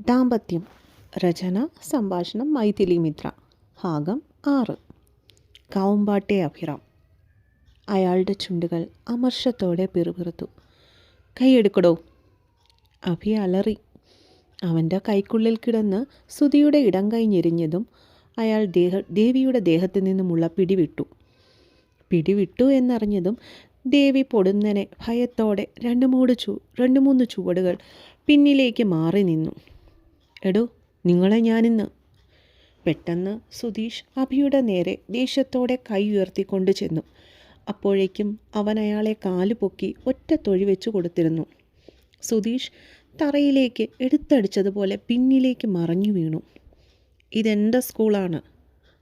ദാമ്പത്യം. രചന സംഭാഷണം മൈഥിലി മിത്ര. ഭാഗം ആറ്. കാവുമ്പാട്ടെ അഭിറാം. അയാളുടെ ചുണ്ടുകൾ അമർഷത്തോടെ പിറുപിറുത്തു. കൈയെടുക്കടോ. അഭി അലറി. അവന്റെ കൈക്കുള്ളിൽ കിടന്ന് സുതിയുടെ ഇടം കൈ ഞെരിഞ്ഞതും അയാൾ ദേഹ ദേവിയുടെ ദേഹത്തു നിന്നുമുള്ള പിടിവിട്ടു. പിടിവിട്ടു എന്നറിഞ്ഞതും ദേവി പൊടുന്നനെ ഭയത്തോടെ രണ്ട് മൂട് ചു രണ്ട് മൂന്ന് ചുവടുകൾ പിന്നിലേക്ക് മാറി നിന്നു. എടോ നിങ്ങളെ ഞാനിന്ന്. പെട്ടെന്ന് സുധീഷ് അഭിയുടെ നേരെ ദേഷ്യത്തോടെ കൈ ഉയർത്തിക്കൊണ്ട് ചെന്നു. അപ്പോഴേക്കും അവൻ അയാളെ കാൽ പൊക്കി ഒറ്റ തൊഴി വെച്ചു കൊടുത്തിരുന്നു. സുധീഷ് തറയിലേക്ക് എടുത്തടിച്ചതുപോലെ പിന്നിലേക്ക് മറഞ്ഞു വീണു. ഇതെന്റെ സ്കൂളാണ്.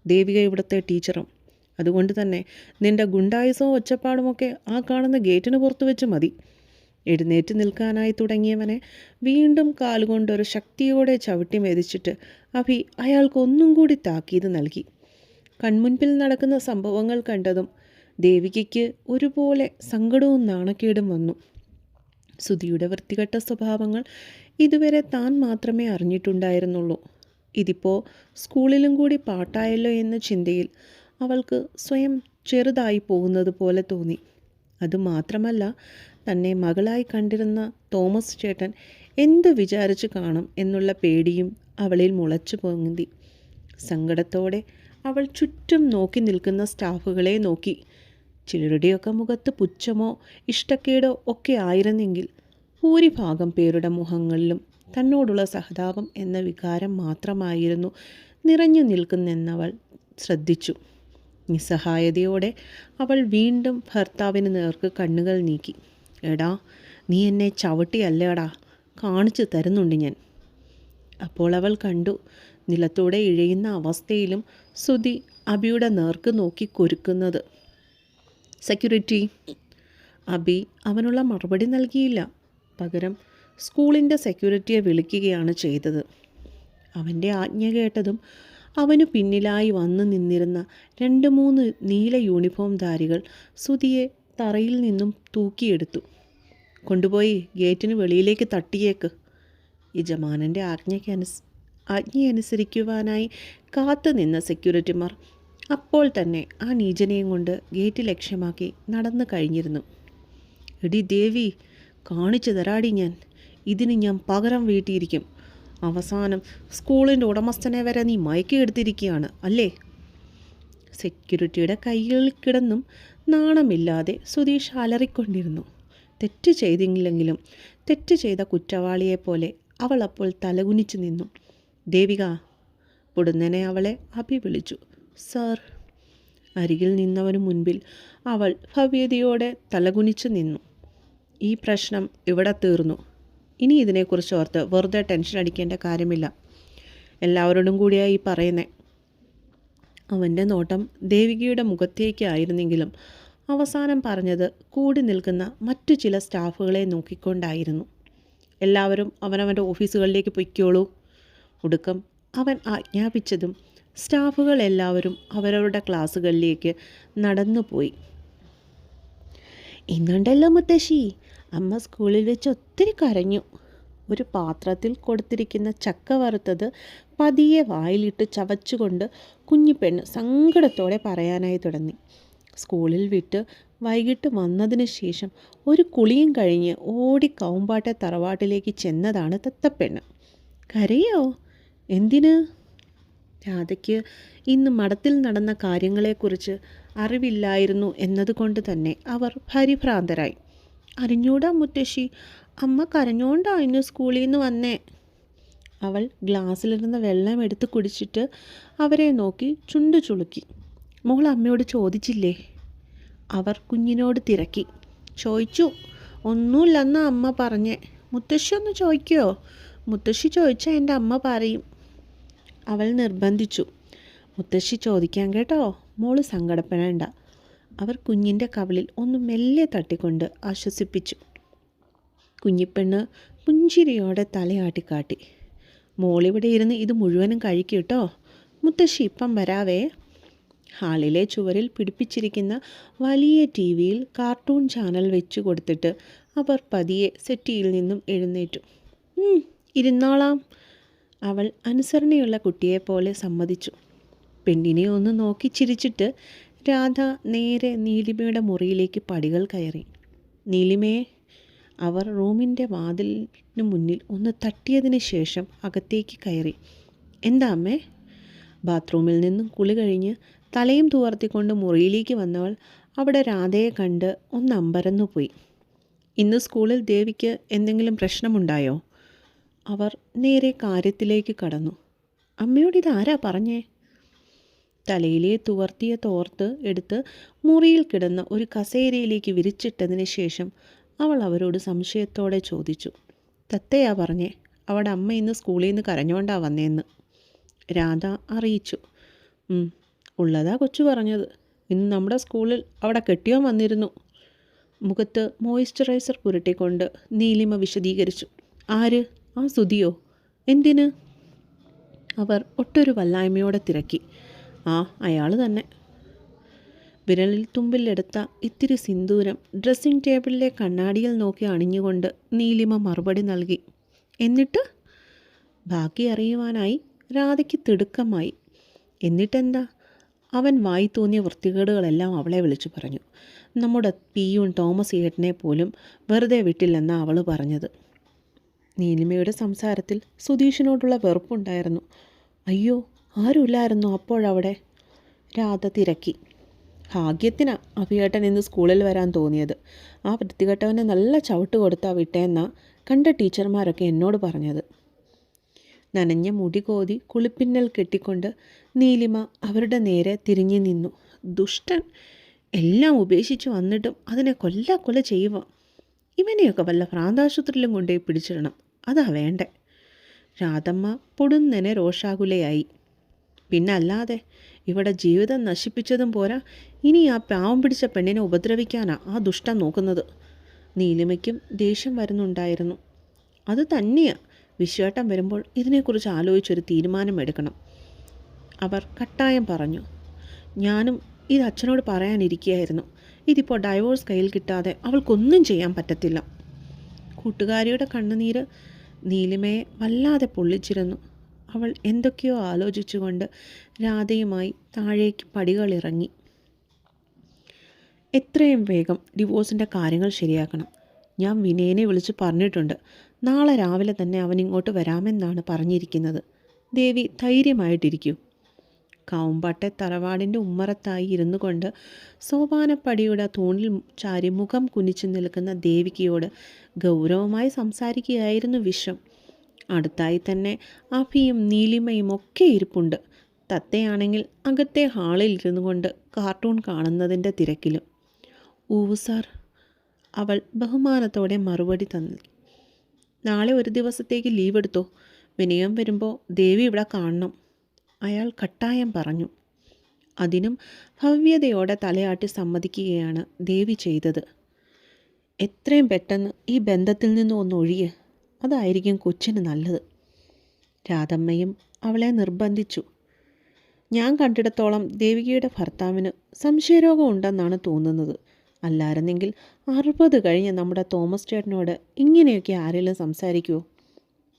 ദേവിക ഇവിടുത്തെ ടീച്ചറും. അതുകൊണ്ട് തന്നെ നിന്റെ ഗുണ്ടായുസവും ഒച്ചപ്പാടുമൊക്കെ ആ കാണുന്ന ഗേറ്റിന് പുറത്ത് വെച്ച് മതി. എഴുന്നേറ്റ് നിൽക്കാനായി തുടങ്ങിയവനെ വീണ്ടും കാലുകൊണ്ടൊരു ശക്തിയോടെ ചവിട്ടി മെതിച്ചിട്ട് അഭി അയാൾക്കൊന്നും കൂടി താക്കീത് നൽകി. കൺമുൻപിൽ നടക്കുന്ന സംഭവങ്ങൾ കണ്ടതും ദേവികയ്ക്ക് ഒരുപോലെ സങ്കടവും നാണക്കേടും വന്നു. സുധിയുടെ വൃത്തികെട്ട സ്വഭാവങ്ങൾ ഇതുവരെ താൻ മാത്രമേ അറിഞ്ഞിട്ടുണ്ടായിരുന്നുള്ളൂ. ഇതിപ്പോൾ സ്കൂളിലും കൂടി പാട്ടായല്ലോ എന്ന ചിന്തയിൽ അവൾക്ക് സ്വയം ചെറുതായി പോകുന്നത് പോലെ തോന്നി. അതുമാത്രമല്ല തന്നെ മകളായി കണ്ടിരുന്ന തോമസ് ചേട്ടൻ എന്ത് വിചാരിച്ചു കാണും എന്നുള്ള പേടിയും അവളിൽ മുളച്ചു പൊങ്ങി. സങ്കടത്തോടെ അവൾ ചുറ്റും നോക്കി നിൽക്കുന്ന സ്റ്റാഫുകളെ നോക്കി. ചിലരുടെയൊക്കെ മുഖത്ത് പുച്ഛമോ ഇഷ്ടക്കേടോ ഒക്കെ ആയിരുന്നെങ്കിൽ ഭൂരിഭാഗം പേരുടെ മുഖങ്ങളിലും തന്നോടുള്ള സഹതാപം എന്ന വികാരം മാത്രമായിരുന്നു നിറഞ്ഞു നിൽക്കുന്നെന്നവൾ ശ്രദ്ധിച്ചു. നിസ്സഹായതയോടെ അവൾ വീണ്ടും ഭർത്താവിന് നേർക്ക് കണ്ണുകൾ നീക്കി. എടാ നീ എന്നെ ചവിട്ടിയല്ലേടാ. കാണിച്ചു തരുന്നുണ്ട് ഞാൻ. അപ്പോൾ അവൾ കണ്ടു. നിലത്തൂടെ ഇഴയുന്ന അവസ്ഥയിലും സുധി അബിയുടെ നേർക്ക് നോക്കി കൊരുക്കുന്നത്. സെക്യൂരിറ്റി അബി അവനുള്ള മറുപടി നൽകിയില്ല. പകരം സ്കൂളിന്റെ സെക്യൂരിറ്റിയെ വിളിക്കുകയാണ് ചെയ്തത്. അവന്റെ ആജ്ഞ കേട്ടതും അവനു പിന്നിലായി വന്നു നിന്നിരുന്ന രണ്ട് മൂന്ന് നീല യൂണിഫോം ധാരികൾ സുതിയെ തറയിൽ നിന്നും തൂക്കിയെടുത്തു. കൊണ്ടുപോയി ഗേറ്റിന് വെളിയിലേക്ക് തട്ടിയേക്ക്. യജമാനന്റെ ആജ്ഞയ്ക്കനുസ് ആജ്ഞയനുസരിക്കുവാനായി കാത്തു നിന്ന സെക്യൂരിറ്റിമാർ അപ്പോൾ തന്നെ ആ നീചനെയും കൊണ്ട് ഗേറ്റ് ലക്ഷ്യമാക്കി നടന്നു കഴിഞ്ഞിരുന്നു. എടി ദേവി കാണിച്ചു തരാടി ഞാൻ. ഇതിന് ഞാൻ പകരം വീട്ടിയിരിക്കും. അവസാനം സ്കൂളിന്റെ ഉടമസ്ഥനെ വരെ നീ മയക്കിയെടുത്തിരിക്കുകയാണ് അല്ലേ? സെക്യൂരിറ്റിയുടെ കയ്യിൽ കിടന്നും നാണമില്ലാതെ സുധീഷ് അലറിക്കൊണ്ടിരുന്നു. തെറ്റ് ചെയ്തില്ലെങ്കിലും തെറ്റ് ചെയ്ത കുറ്റവാളിയെപ്പോലെ അവൾ അപ്പോൾ തലകുനിച്ചു നിന്നു. ദേവിക പൊടുന്നനെ അവളെ അഭി വിളിച്ചു സർ അരികിൽ നിന്നവനു മുൻപിൽ അവൾ ഭവ്യതയോടെ തലകുനിച്ച് നിന്നു. ഈ പ്രശ്നം ഇവിടെ തീർന്നു. ഇനി ഇതിനെക്കുറിച്ച് ഓർത്ത് വെറുതെ ടെൻഷൻ അടിക്കേണ്ട കാര്യമില്ല. എല്ലാവരോടും കൂടിയായി പറയുന്നേ. അവന്റെ നോട്ടം ദേവികയുടെ മുഖത്തേക്കായിരുന്നെങ്കിലും അവസാനം പറഞ്ഞത് കൂടി നിൽക്കുന്ന മറ്റു ചില സ്റ്റാഫുകളെ നോക്കിക്കൊണ്ടായിരുന്നു. എല്ലാവരും അവനവന്റെ ഓഫീസുകളിലേക്ക് പൊയ്ക്കോളൂ. ഒടുക്കം അവൻ ആജ്ഞാപിച്ചതും സ്റ്റാഫുകൾ എല്ലാവരും അവരവരുടെ ക്ലാസ്സുകളിലേക്ക് നടന്നുപോയി. ഇന്നുണ്ടല്ലോ മുത്തശ്ശി. അമ്മ സ്കൂളിൽ വെച്ച് ഒത്തിരി കരഞ്ഞു. ഒരു പാത്രത്തിൽ കൊടുത്തിരിക്കുന്ന ചക്ക വറുത്തത് പതിയെ വായിലിട്ട് ചവച്ചുകൊണ്ട് കുഞ്ഞിപ്പെണ്ണ് സങ്കടത്തോടെ പറയാനായി തുടങ്ങി. സ്കൂളിൽ വിട്ട് വൈകിട്ട് വന്നതിന് ശേഷം ഒരു കുളിയും കഴിഞ്ഞ് ഓടി കൗമ്പാട്ടെ തറവാട്ടിലേക്ക് ചെന്നതാണ് തത്തപ്പെണ്ണ്. കരയോ? എന്തിന്? രാധയ്ക്ക് ഇന്ന് മഠത്തിൽ നടന്ന കാര്യങ്ങളെക്കുറിച്ച് അറിവില്ലായിരുന്നു എന്നതുകൊണ്ട് തന്നെ അവർ പരിഭ്രാന്തരായി. അറിഞ്ഞൂടാ മുത്തശ്ശി അമ്മ കരഞ്ഞോണ്ടാ ഇന്ന് സ്കൂളിൽ നിന്ന് വന്നേ? അവൾ ഗ്ലാസ്സിലിരുന്ന വെള്ളം എടുത്ത് കുടിച്ചിട്ട് അവരെ നോക്കി ചുണ്ടു ചുളുക്കി. മോൾ അമ്മയോട് ചോദിച്ചില്ലേ? അവർ കുഞ്ഞിനോട് തിരക്കി. ചോദിച്ചു ഒന്നുമില്ലെന്ന അമ്മ പറഞ്ഞേ. മുത്തശ്ശി ഒന്ന് ചോദിക്കുമോ മുത്തശ്ശി ചോദിച്ചാൽ എന്റെ അമ്മ പറയും. അവൾ നിർബന്ധിച്ചു. മുത്തശ്ശി ചോദിക്കാൻ കേട്ടോ മോൾ സങ്കടപ്പെടേണ്ട. അവർ കുഞ്ഞിന്റെ കവളിൽ ഒന്ന് മെല്ലെ തട്ടിക്കൊണ്ട് ആശ്വസിപ്പിച്ചു. കുഞ്ഞിപ്പെണ്ണ് പുഞ്ചിരിയോടെ തലയാട്ടിക്കാട്ടി. മോളിവിടെ ഇരുന്ന് ഇത് മുഴുവനും കഴിക്കൂട്ടോ മുത്തശ്ശി ഇപ്പം വരാവേ. ഹാളിലെ ചുവരിൽ പിടിപ്പിച്ചിരിക്കുന്ന വലിയ ടി വിയിൽ കാർട്ടൂൺ ചാനൽ വെച്ചു കൊടുത്തിട്ട് അവർ പതിയെ സെറ്റിയിൽ നിന്നും എഴുന്നേറ്റു. "ഉം, ഇരുന്നോളാം അവൾ അനുസരണയുള്ള കുട്ടിയെപ്പോലെ സമ്മതിച്ചു. പെണ്ണിനെ ഒന്ന് നോക്കി ചിരിച്ചിട്ട് രാധ നേരെ നീലിമയുടെ മുറിയിലേക്ക് പടികൾ കയറി. നീലിമയെ അവർ റൂമിന്റെ വാതിലിന് മുന്നിൽ ഒന്ന് തട്ടിയതിന് ശേഷം അകത്തേക്ക് കയറി. എന്താ അമ്മേ? ബാത്റൂമിൽ നിന്നും കുളി കഴിഞ്ഞ് തലയും തുവർത്തിക്കൊണ്ട് മുറിയിലേക്ക് വന്നവൾ അവിടെ രാധയെ കണ്ട് ഒന്ന് അമ്പരന്നു പോയി. ഇന്ന് സ്കൂളിൽ ദേവിക്ക് എന്തെങ്കിലും പ്രശ്നമുണ്ടായോ? അവർ നേരെ കാര്യത്തിലേക്ക് കടന്നു. അമ്മയോട് ഇതാരാ പറഞ്ഞേ? തലയിലെ തുവർത്തിയ തോർത്ത് എടുത്ത് മുറിയിൽ കിടന്ന ഒരു കസേരയിലേക്ക് വിരിച്ചിട്ടതിന് ശേഷം അവൾ അവരോട് സംശയത്തോടെ ചോദിച്ചു. തത്തയാ പറഞ്ഞേ അവിടെ അമ്മ ഇന്ന് സ്കൂളിൽ നിന്ന് കരഞ്ഞോണ്ടാ വന്നേന്ന്. രാധ അറിയിച്ചു. "ഉം, ഉള്ളതാ കൊച്ചു പറഞ്ഞത്. ഇന്ന് നമ്മുടെ സ്കൂളിൽ അവിടെ കെട്ടിയോ വന്നിരുന്നു. മുഖത്ത് മോയിസ്ചറൈസർ പുരട്ടിക്കൊണ്ട് നീലിമ വിശദീകരിച്ചു. ആര്? ആ സുതിയോ എന്തിന്? അവർ ഒട്ടൊരു വല്ലായ്മയോടെ തിരക്കി. ആ അയാൾ തന്നെ. വിരലിൽ തുമ്പിലെടുത്ത ഇത്തിരി സിന്ദൂരം ഡ്രസ്സിംഗ് ടേബിളിലെ കണ്ണാടിയിൽ നോക്കി അണിഞ്ഞുകൊണ്ട് നീലിമ മറുപടി നൽകി. എന്നിട്ട്? ബാക്കി അറിയുവാനായി രാധയ്ക്ക് തിടുക്കമായി. എന്നിട്ടെന്താ? അവൻ വായി തോന്നിയ വൃത്തികേടുകളെല്ലാം അവളെ വിളിച്ചു പറഞ്ഞു. നമ്മുടെ പിയൂൺ തോമസ് ഏട്ടനെ പോലും വെറുതെ വിട്ടില്ലെന്നാണ് അവൾ പറഞ്ഞത്. നീലിമയുടെ സംസാരത്തിൽ സുധീഷിനോടുള്ള വെറുപ്പുണ്ടായിരുന്നു. അയ്യോ ആരുമില്ലായിരുന്നു അപ്പോഴവിടെ? രാധ തിരക്കി. ഭാഗ്യത്തിനാ അഭിയേട്ടൻ ഇന്ന് സ്കൂളിൽ വരാൻ തോന്നിയത്. ആ വൃത്തികെട്ടവനെ നല്ല ചവിട്ട് കൊടുത്താ വിട്ടേന്നാ കണ്ട ടീച്ചർമാരൊക്കെ എന്നോട് പറഞ്ഞത്. നനഞ്ഞ മുടി കോതി കുളിപ്പിന്നൽ കെട്ടിക്കൊണ്ട് നീലിമ അവരുടെ നേരെ തിരിഞ്ഞു നിന്നു. ദുഷ്ടൻ എല്ലാം ഉപേക്ഷിച്ച് വന്നിട്ടും അതിനെ കൊല്ല കൊല ചെയ്യുക ഇവനെയൊക്കെ വല്ല ഭ്രാന്താശുപത്രിയിലും കൊണ്ടുപോയി പിടിച്ചിടണം. അതാ വേണ്ടേ. രാധമ്മ പൊടുന്നനെ രോഷാകുലയായി. പിന്നല്ലാതെ ഇവിടെ ജീവിതം നശിപ്പിച്ചതും പോരാ. ഇനി ആ പാവം പിടിച്ച പെണ്ണിനെ ഉപദ്രവിക്കാനാ ആ ദുഷ്ടൻ നോക്കുന്നത്. നീലിമയ്ക്കും ദേഷ്യം വരുന്നുണ്ടായിരുന്നു. അത് തന്നെയാ. വിശ്വേട്ടം വരുമ്പോൾ ഇതിനെക്കുറിച്ച് ആലോചിച്ചൊരു തീരുമാനമെടുക്കണം. അവർ കട്ടായം പറഞ്ഞു. ഞാനും ഇത് അച്ഛനോട് പറയാനിരിക്കുകയായിരുന്നു. ഇതിപ്പോൾ ഡൈവോഴ്സ് കയ്യിൽ കിട്ടാതെ അവൾക്കൊന്നും ചെയ്യാൻ പറ്റത്തില്ല. കൂട്ടുകാരിയുടെ കണ്ണുനീര് നീലിമയെ വല്ലാതെ പൊള്ളിച്ചിരുന്നു. അവൾ എന്തൊക്കെയോ ആലോചിച്ചുകൊണ്ട് രാധയുമായി താഴേക്ക് പടികളിറങ്ങി. എത്രയും വേഗം ഡിവോഴ്സിന്റെ കാര്യങ്ങൾ ശരിയാക്കണം. ഞാൻ വിനയനെ വിളിച്ച് പറഞ്ഞിട്ടുണ്ട്. നാളെ രാവിലെ തന്നെ അവൻ ഇങ്ങോട്ട് വരാമെന്നാണ് പറഞ്ഞിരിക്കുന്നത്. ദേവി ധൈര്യമായിട്ടിരിക്കൂ. കാവുമ്പാട്ടെ തറവാടിന്റെ ഉമ്മറത്തായി ഇരുന്നു കൊണ്ട് സോപാനപ്പടിയുടെ തൂണിൽ ചാരി മുഖം കുനിച്ചു നിൽക്കുന്ന ദേവികയോട് ഗൗരവമായി സംസാരിക്കുകയായിരുന്നു വിഷം അടുത്തായി തന്നെ അഭിയും നീലിമയും ഒക്കെ ഇരിപ്പുണ്ട്. തത്തയാണെങ്കിൽ അകത്തെ ഹാളിൽ ഇരുന്നു കൊണ്ട് കാർട്ടൂൺ കാണുന്നതിന്റെ തിരക്കിലും. ഊവ് സാർ അവൾ ബഹുമാനത്തോടെ മറുപടി തന്നു നാളെ ഒരു ദിവസത്തേക്ക് ലീവ് എടുത്തോ? വിനയം വരുമ്പോൾ ദേവി ഇവിടെ കാണണം. അയാൾ കട്ടായം പറഞ്ഞു. അതിനും ഭവ്യതയോടെ തലയാട്ടി സമ്മതിക്കുകയാണ് ദേവി ചെയ്തത്. എത്രയും പെട്ടെന്ന് ഈ ബന്ധത്തിൽ നിന്നും ഒന്ന് ഒഴിയ്. അതായിരിക്കും കൊച്ചിന് നല്ലത്. രാധമ്മയും അവളെ നിർബന്ധിച്ചു. ഞാൻ കണ്ടിടത്തോളം ദേവികയുടെ ഭർത്താവിന് സംശയരോഗം ഉണ്ടെന്നാണ് തോന്നുന്നത്. അല്ലായിരുന്നെങ്കിൽ അറുപത് കഴിഞ്ഞ് നമ്മുടെ തോമസ് ചേട്ടനോട് ഇങ്ങനെയൊക്കെ ആരെങ്കിലും സംസാരിക്കുമോ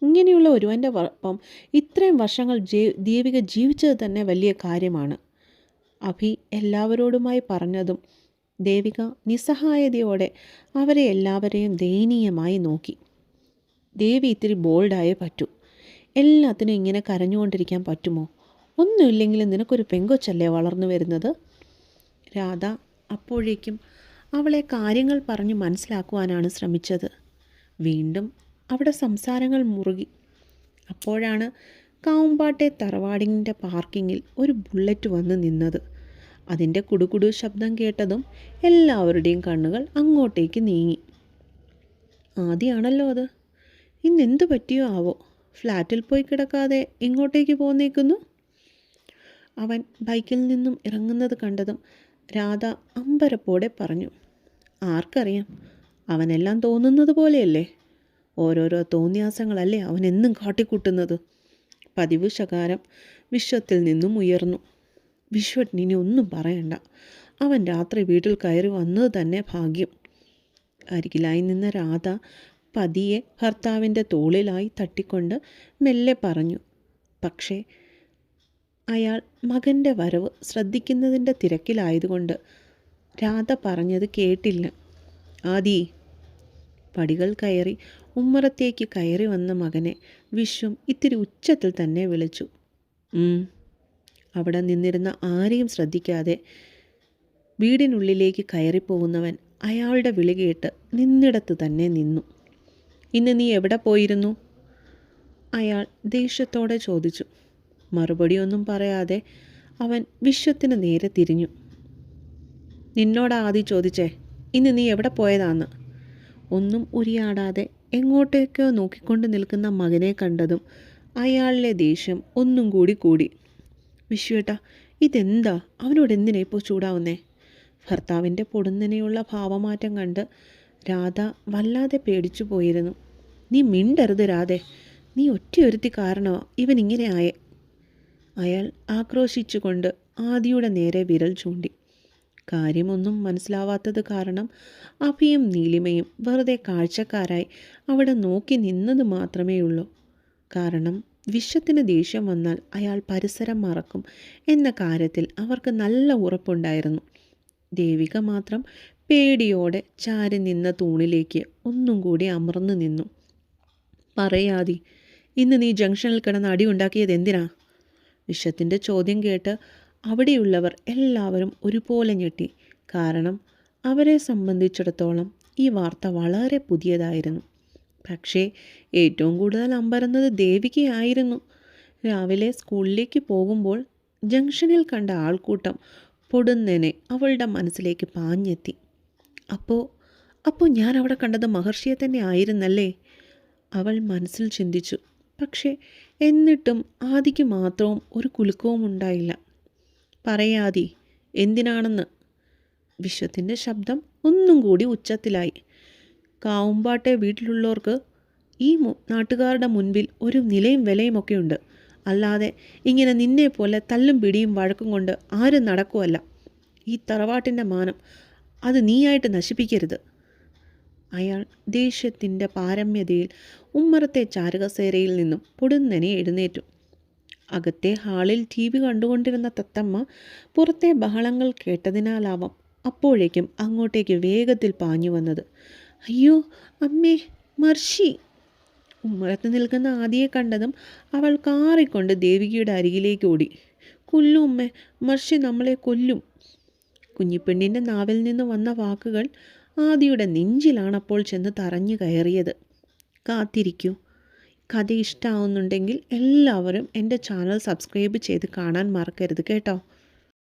ഇങ്ങനെയുള്ള ഒരുവന്റെ ഒപ്പം ഇത്രയും വർഷങ്ങൾ ജീ ദേവിക ജീവിച്ചത് തന്നെ വലിയ കാര്യമാണ്. അഭി എല്ലാവരോടുമായി പറഞ്ഞതും ദേവിക നിസ്സഹായതയോടെ അവരെ എല്ലാവരെയും ദയനീയമായി നോക്കി. ദേവി ഇത്തിരി ബോൾഡായേ പറ്റൂ. എല്ലാത്തിനും ഇങ്ങനെ കരഞ്ഞുകൊണ്ടിരിക്കാൻ പറ്റുമോ? ഒന്നുമില്ലെങ്കിലും നിനക്കൊരു പെങ്കൊച്ചല്ലേ വളർന്നു വരുന്നത്? രാധ അപ്പോഴേക്കും അവളെ കാര്യങ്ങൾ പറഞ്ഞ് മനസ്സിലാക്കുവാനാണ് ശ്രമിച്ചത്. വീണ്ടും അവിടെ സംസാരങ്ങൾ മുറുകി. അപ്പോഴാണ് കാവുമ്പാട്ടെ തറവാടിന്റെ പാർക്കിങ്ങിൽ ഒരു ബുള്ളറ്റ് വന്ന് നിന്നത്. അതിന്റെ കുടുകുടു ശബ്ദം കേട്ടതും എല്ലാവരുടെയും കണ്ണുകൾ അങ്ങോട്ടേക്ക് നീങ്ങി. ആദ്യമാണല്ലോ അത്. ഇന്നെന്തു പറ്റിയോ ആവോ? ഫ്ലാറ്റിൽ പോയി കിടക്കാതെ ഇങ്ങോട്ടേക്ക് പോന്നേക്കുന്നു. അവൻ ബൈക്കിൽ നിന്നും ഇറങ്ങുന്നത് കണ്ടതും രാധ അമ്പരപ്പോടെ പറഞ്ഞു. ആർക്കറിയാം? അവനെല്ലാം തോന്നുന്നത് പോലെയല്ലേ? ഓരോരോ തോന്നിയാസങ്ങളല്ലേ അവൻ എന്നും കാട്ടിക്കൂട്ടുന്നത്? പതിവ് ശകാരം വിശ്വത്തിൽ നിന്നും ഉയർന്നു. വിശ്വട്ടിനി ഒന്നും പറയണ്ട. അവൻ രാത്രി വീട്ടിൽ കയറി വന്നത് തന്നെ ഭാഗ്യം. അരികിലായി നിന്ന രാധ പതിയെ ഭർത്താവിന്റെ തോളിലായി തട്ടിക്കൊണ്ട് മെല്ലെ പറഞ്ഞു പക്ഷേ അയാൾ മകന്റെ വരവ് ശ്രദ്ധിക്കുന്നതിന്റെ തിരക്കിലായതുകൊണ്ട് രാധ പറഞ്ഞത് കേട്ടില്ല. ആദി പടികൾ കയറി ഉമ്മറത്തേക്ക് കയറി വന്ന മകനെ വിശ്വം ഇത്തിരി ഉച്ചത്തിൽ തന്നെ വിളിച്ചു. അവിടെ നിന്നിരുന്ന ആരെയും ശ്രദ്ധിക്കാതെ വീടിനുള്ളിലേക്ക് കയറിപ്പോകുന്നവൻ അയാളുടെ വിളി കേട്ട് നിന്നിടത്ത് തന്നെ നിന്നു. ഇന്ന് നീ എവിടെ പോയിരുന്നു? അയാൾ ദേഷ്യത്തോടെ ചോദിച്ചു. മറുപടിയൊന്നും പറയാതെ അവൻ വിശ്വത്തിന് നേരെ തിരിഞ്ഞു. നിന്നോടാ ആദ്യം ചോദിച്ചേ ഇന്ന് നീ എവിടെ പോയതാന്ന്? ഒന്നും ഉരിയാടാതെ എങ്ങോട്ടേക്കോ നോക്കിക്കൊണ്ട് നിൽക്കുന്ന മകനെ കണ്ടതും അയാളിലെ ദേഷ്യം ഒന്നും കൂടി കൂടി. വിശ്വേട്ടാ ഇതെന്താ? അവനോട് എന്തിനാ ഇപ്പോൾ ചൂടാവുന്നേ? ഭർത്താവിന്റെ പൊടുന്നനെയുള്ള ഭാവമാറ്റം കണ്ട് രാധ വല്ലാതെ പേടിച്ചു പോയിരുന്നു. നീ മിണ്ടരുത് രാധേ നീ ഒറ്റയൊരുത്തി കാരണമാ ഇവൻ ഇങ്ങനെ ആയേ. അയാൾ ആക്രോശിച്ചുകൊണ്ട് ആദിയുടെ നേരെ വിരൽ ചൂണ്ടി. കാര്യമൊന്നും മനസ്സിലാവാത്തത് കാരണം അഭിയും നീലിമയും വെറുതെ കാഴ്ചക്കാരായി അവിടെ നോക്കി നിന്നത് മാത്രമേ ഉള്ളൂ കാരണം വിശ്വത്തിന് ദേഷ്യം വന്നാൽ അയാൾ പരിസരം മറക്കും എന്ന കാര്യത്തിൽ അവർക്ക് നല്ല ഉറപ്പുണ്ടായിരുന്നു. ദേവിക മാത്രം പേടിയോടെ ചാരി നിന്ന തൂണിലേക്ക് ഒന്നും കൂടി അമർന്നു നിന്നു. പറയാതി ഇന്ന് നീ ജംഗ്ഷനിൽ കിടന്ന് അടി ഉണ്ടാക്കിയത് എന്തിനാ? വിശ്വത്തിന്റെ ചോദ്യം കേട്ട് അവിടെയുള്ളവർ എല്ലാവരും ഒരുപോലെ ഞെട്ടി. കാരണം അവരെ സംബന്ധിച്ചിടത്തോളം ഈ വാർത്ത വളരെ പുതിയതായിരുന്നു. പക്ഷേ ഏറ്റവും കൂടുതൽ അമ്പരന്നത് ദേവികയായിരുന്നു രാവിലെ സ്കൂളിലേക്ക് പോകുമ്പോൾ ജംഗ്ഷനിൽ കണ്ട ആൾക്കൂട്ടം പൊടുന്നനെ അവളുടെ മനസ്സിലേക്ക് പാഞ്ഞെത്തി. അപ്പോൾ അപ്പോൾ ഞാൻ അവിടെ കണ്ടത് മഹർഷിയെ തന്നെ ആയിരുന്നല്ലേ? അവൾ മനസ്സിൽ ചിന്തിച്ചു. പക്ഷേ എന്നിട്ടും ആദിക്ക് മാത്രവും ഒരു കുലുക്കവും ഉണ്ടായില്ല പറയാതി. എന്തിനാണെന്ന്? വിശ്വത്തിന്റെ ശബ്ദം ഒന്നും കൂടി ഉച്ചത്തിലായി. കാവുമ്പാട്ടെ വീട്ടിലുള്ളവർക്ക് ഈ നാട്ടുകാരുടെ മുൻപിൽ ഒരു നിലയും വിലയും ഒക്കെ ഉണ്ട്. അല്ലാതെ ഇങ്ങനെ നിന്നെ പോലെ തല്ലും പിടിയും വഴക്കും കൊണ്ട് ആരും നടക്കുമല്ല ഈ തറവാട്ടിന്റെ മാനം അത് നീയായിട്ട് നശിപ്പിക്കരുത്. അയാൾ ദേഷ്യത്തിന്റെ പാരമ്യതയിൽ ഉമ്മറത്തെ ചാരകസേരയിൽ നിന്നും പൊടുന്നനെ എഴുന്നേറ്റു. അകത്തെ ഹാളിൽ ടി വി കണ്ടുകൊണ്ടിരുന്ന തത്തമ്മ പുറത്തെ ബഹളങ്ങൾ കേട്ടതിനാലാവാം അപ്പോഴേക്കും അങ്ങോട്ടേക്ക് വേഗത്തിൽ പാഞ്ഞു വന്നത്. അയ്യോ അമ്മേ മർഷി ഉമ്മറത്ത് നിൽക്കുന്ന ആദിയെ കണ്ടതും അവൾ കാറിക്കൊണ്ട് ദേവികയുടെ അരികിലേക്ക് ഓടി. കൊല്ലും ഉമ്മേ മർഷി നമ്മളെ കൊല്ലും. കുഞ്ഞിപ്പെണ്ണിന്റെ നാവിൽ നിന്ന് വന്ന വാക്കുകൾ ആദിയുടെ നെഞ്ചിലാണപ്പോൾ ചെന്ന് തറഞ്ഞു കയറിയത്. കാത്തിരിക്കൂ. കഥ ഇഷ്ടമാവുന്നുണ്ടെങ്കിൽ എല്ലാവരും എന്റെ ചാനൽ സബ്സ്ക്രൈബ് ചെയ്ത് കാണാൻ മറക്കരുത് കേട്ടോ.